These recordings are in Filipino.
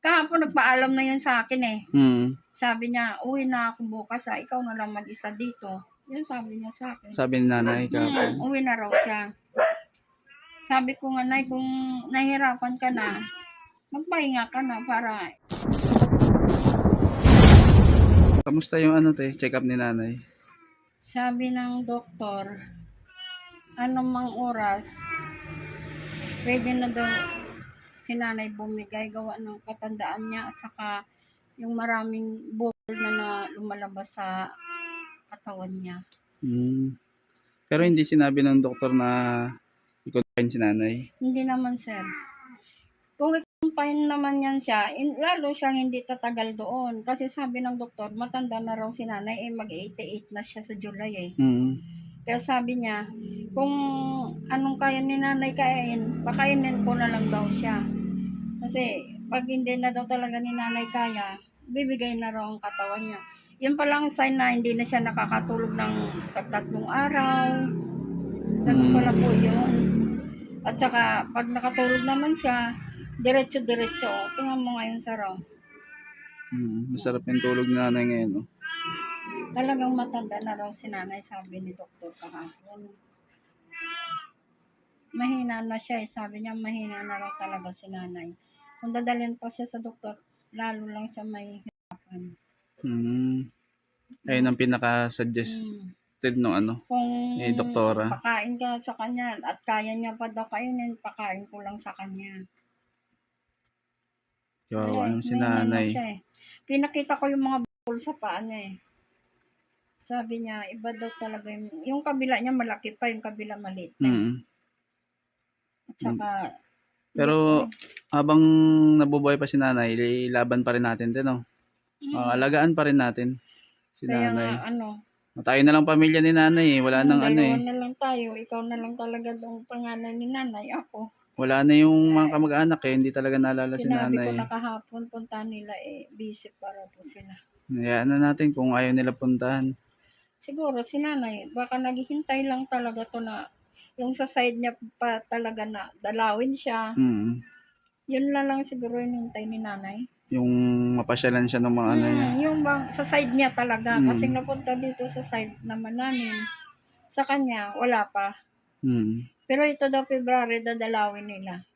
Kahapon nagpaalam na yan sa akin eh. Hmm. Sabi niya, uwi na ako bukas ah. Ikaw na lang mag-isa dito. Yun sabi niya sa akin. Sabi ni nanay Hmm, kahapon. uwi na raw siya. Sabi ko nga, Nay, kung nahihirapan ka na, magpahinga ka na para Kamusta yung ano te, check up ni nanay? sabi ng doktor, anumang oras, pwede na daw si nanay bumigay gawa ng katandaan niya at saka yung maraming bukol na, na lumalabas sa katawan niya. Hmm. Pero hindi sinabi ng doktor na i-confine si nanay. Hindi naman, sir. Kung i-confine naman yan siya, in, lalo siyang hindi tatagal doon. Kasi sabi ng doktor, matanda na raw si nanay, eh mag-88 na siya sa July eh. Hmm. Kaya sabi niya, kung anong kaya ni nanay kain, pakainin ko na lang daw siya. Kasi pag hindi na daw talaga ni nanay kaya, bibigay na raw ang katawan niya. Yun pa lang sign na hindi na siya nakakatulog ng tatlong araw. Ganun pala po yun. At saka, pag nakatulog naman siya, diretso-diretso. Tingnan mo ngayon sa raw. Hmm. Masarap yung tulog ni nanay ngayon. Oh. Talagang matanda na raw si nanay, sabi ni doktor kahapon. Mahina na siya eh. Sabi niya mahina na raw talaga si nanay. Kung dadalhin pa siya sa doktor, lalo lang siya may hirapan. Hmm. Ayun ang pinaka-suggested Hmm. nung ano, Kung ni doktora. pakain ka sa kanya at kaya niya pa daw kainin, pakain ko lang sa kanya. Kawawa yung si mahina na nanay. siya eh. Pinakita ko yung mga bukol sa paa niya eh. Sabi niya, iba daw talaga yung, yung kabila niya malaki pa, yung kabila maliit. na. Hmm. At saka, Pero habang nabubuhay pa si nanay, laban pa rin natin din, no? Mm. Ah, alagaan pa rin natin si Kaya nanay. nga, ano, Tayo na lang pamilya ni nanay eh. Wala nang ano eh. na lang tayo. Ikaw na lang talaga ang pangalan ni nanay. Ako, Wala na yung mga kamag-anak eh. Hindi talaga naalala si sinabi nanay. ko na kahapon, punta nila eh, busy para po sila. Hayaan na natin kung ayaw nila puntahan. Siguro si nanay, baka naghihintay lang talaga to na yung sa side niya pa talaga na dalawin siya. Hmm. Yun na lang siguro yung hintay ni nanay. Yung mapasyalan siya ng mga ano niya. Hmm, yung bang, sa side niya talaga. Mm. Kasi napunta dito sa side naman namin. Sa kanya, wala pa. Hmm. Pero ito daw February, dadalawin nila.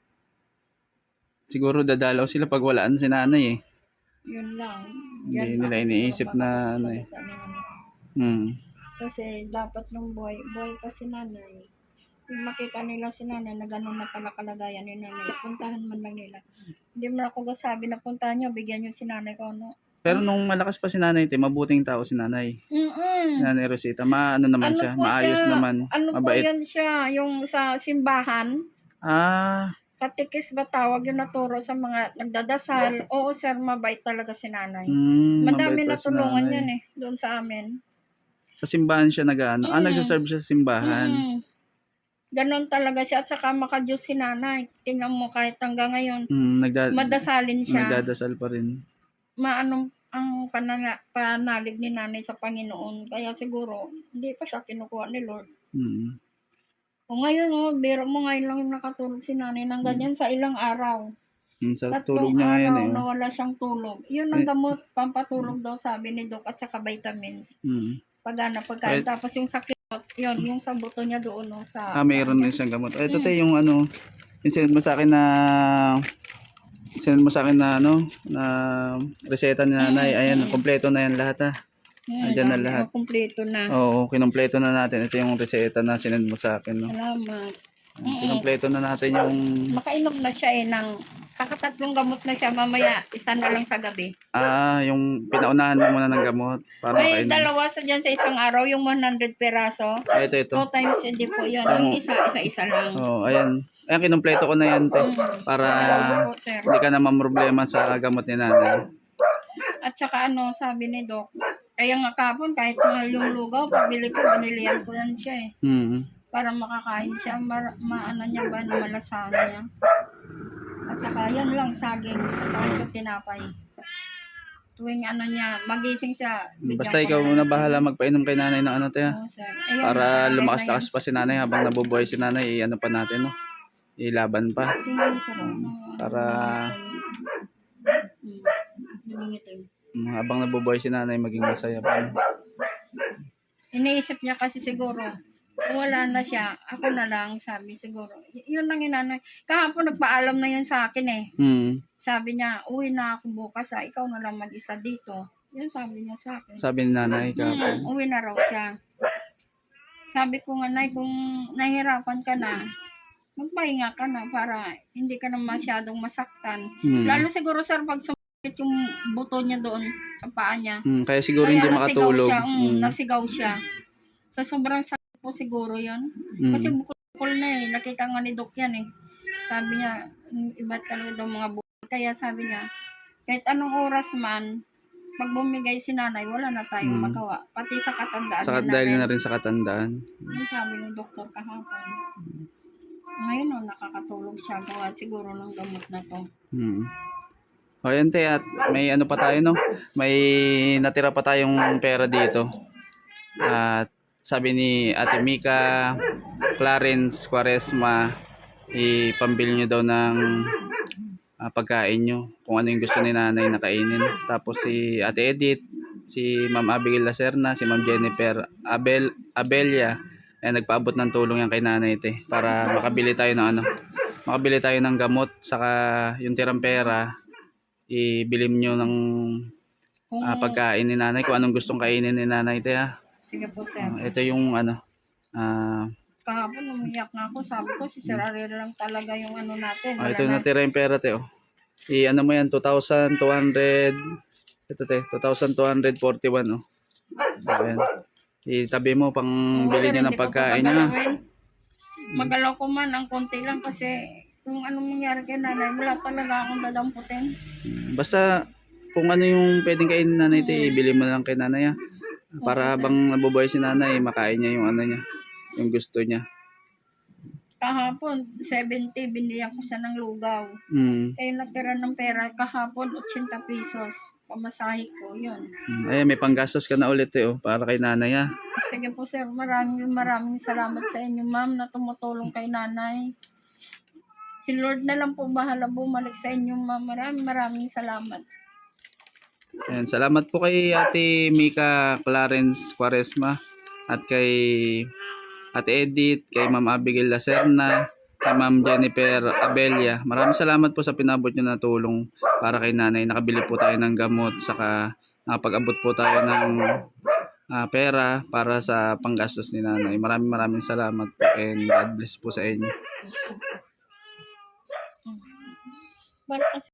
Siguro dadalaw sila pag walaan si nanay eh. Yun lang. Hindi Yan nila lang iniisip na ano eh. Hmm. Kasi dapat nung boy, boy pa si nanay. Kung makita nila si nanay na gano'n na pala kalagayan ni nanay, puntahan man lang nila. Hindi mo ako sabi na puntahan nyo, bigyan nyo si nanay ko ano. Pero nung malakas pa si nanay, te, mabuting tao si nanay. Mm-mm. Nanay Rosita, maano naman Ano siya, po maayos siya? naman, Ano po mabait. yan siya, yung sa simbahan, Ah, katikis ba tawag yung naturo sa mga nagdadasal. Oo sir, mabait talaga si nanay. hmm, Madami na si tulungan nanay. yan eh, doon sa amin. Sa simbahan siya nag-ano. Ah, Mm. nagsaserve siya sa simbahan. Mm. Ganon talaga siya at saka makajus si nanay. Tingnan mo kahit hanggang ngayon, Mm, nagda- madasalin siya. nagdadasal pa rin. Maanong ang panana, panalig ni nanay sa Panginoon. Kaya siguro, hindi pa siya kinukuha ni Lord. Mm. O ngayon, oh, biro mo ngayon lang nakatulog si nanay ng ganyan sa ilang araw. Mm, sa Tatlong tulog niya ngayon eh. na wala siyang tulog. Yun ang Eh. gamot, pampatulog daw sabi ni Doc at saka vitamins. Mm. Pagana pagkain. Eh. Tapos yung sakit, yun, yung sa buto niya doon. No, sa, Ah, mayroon din siyang gamot. Ito Mm. te, yung ano, yung sinend mo sa akin na sinend mo sa akin na ano, na reseta ni nanay. Mm, Ayan, kompleto na yan lahat ha. Hmm, Andyan na lahat. Kumpleto na. Oo, kinompleto na natin. Ito yung reseta na sinend mo sa akin. No? Salamat. Kinompleto na natin yung, Makainom na siya eh ng kakatatlong gamot na siya. Mamaya, isa na lang sa gabi. ah, yung pinaunahan mo muna ng gamot. Para May makainom. dalawa sa dyan sa isang araw, yung 100 peraso. Ah, ito, ito. Two times hindi po yun. Yung Oo. isa, isa-isa lang. Oo, ayan. Ayan, kinompleto ko na yan, te. Mm. Para sir. hindi ka naman problema sa gamot ni nanay. At saka ano, sabi ni Doc, kaya nga kapon, kahit mahal yung lugaw, pagbili ko, binilihan ko yan siya eh. Mm. Para makakain siya, ma- maano niya ba, na malasahan niya. At saka yan lang, saging, at saka ito tinapay. Tuwing ano niya, magising siya. bigyan Basta ko ikaw na muna bahala magpainom kay nanay ng ano, ha? Oo, sir. Ayun, Para lumakas-lakas na pa si nanay habang nabubuhay si nanay, ano pa natin, no? Ilaban pa. yun. Sir. Para. Mm, Habang nabubuhay si nanay, maging masaya pa. no? Iniisip niya kasi siguro, wala na siya, ako na lang, sabi siguro. Y- yun lang inanay. Kahapon nagpaalam na yun sa akin eh. Mm. Sabi niya, uwi na ako bukas ah, ikaw na lang mag-isa dito. Yun sabi niya sa akin. Sabi ni nanay Hmm, kahapon. uwi na raw siya. Sabi ko nga, Nay, kung nahihirapan ka na, magpahinga ka na para hindi ka na masyadong masaktan. Mm. Lalo siguro, sir, pag sumakit yung buto niya doon sa paa niya. Mm, Kaya siguro Kaya hindi nasigaw makatulog. Siya, mm, Mm. Nasigaw siya. Sa sobrang sakit po siguro yun. Mm. Kasi bukol na eh. Nakita nga ni Doc yan eh. Sabi niya, mm, iba talaga daw mga bukol. Kaya sabi niya, kahit anong oras man, pag bumigay si nanay, wala na tayong Mm. magawa. Pati sa katandaan Sa, na dahil na rin sa katandaan. Yung sabi ng doktor kahapon. Ngayon oh, nakakatulog siya. Gawa siguro ng gamot na to. Hmm. O yan te, at may ano pa tayo no? May natira pa tayong pera dito. At sabi ni Ate Mika, Clarence Quaresma, ipambili nyo daw ng ah, pagkain nyo. Kung ano yung gusto ni nanay na kainin. Tapos si Ate Edith, si Ma'am Abigail Lacerna, si Ma'am Jennifer Abel, Abelia, ay nagpaabot ng tulong yan kay nanay te para makabili tayo ng ano makabili tayo ng gamot saka yung tirang pera ibilim nyo ng ah, pagkain ni nanay kung anong gustong kainin ni nanay te ha. Sige po sir. Ah, ito yung ano ah Kahapon umiyak nga ako. Sabi ko si Sir Ariel lang talaga yung ano natin. ah, Wala ito na. natira yung pera te oh. I ano mo yan 2,200 ito te 2,241 oh. Ayan. Itabi mo pang Oo, bili niya ng ko pagkain ha. gagalawin. Magalaw ko man ang konti lang kasi kung anong mangyari kay nanay, wala talaga akong dadamputin. Basta kung ano yung pwedeng kainin ni nanay te, ibili mo lang kay nanay ha. Para habang nabubuhay si nanay, makain niya yung ano niya, yung gusto niya. Kahapon, 70, binigyan ko siya ng lugaw. Mm. Kaya natira ng pera, kahapon, 80 pesos. Pamasahe ko, yun. Mm. Ay, may panggastos ka na ulit eh, oh, para kay nanay ha. Sige po sir, maraming maraming salamat sa inyo ma'am na tumutulong kay nanay. Si Lord na lang po bahala bumalik sa inyo ma'am. Maraming maraming salamat. Ayan, salamat po kay Ate Mika Clarence Quaresma at kay Ate Edith, kay Ma'am Abigail Lacerna, kay Ma'am Jennifer Abelia. Maraming salamat po sa pinabot nyo na tulong para kay nanay. Nakabili po tayo ng gamot, saka nakapag-abot po tayo ng ah, pera para sa panggastos ni nanay. Maraming maraming salamat po and God bless po sa inyo. Para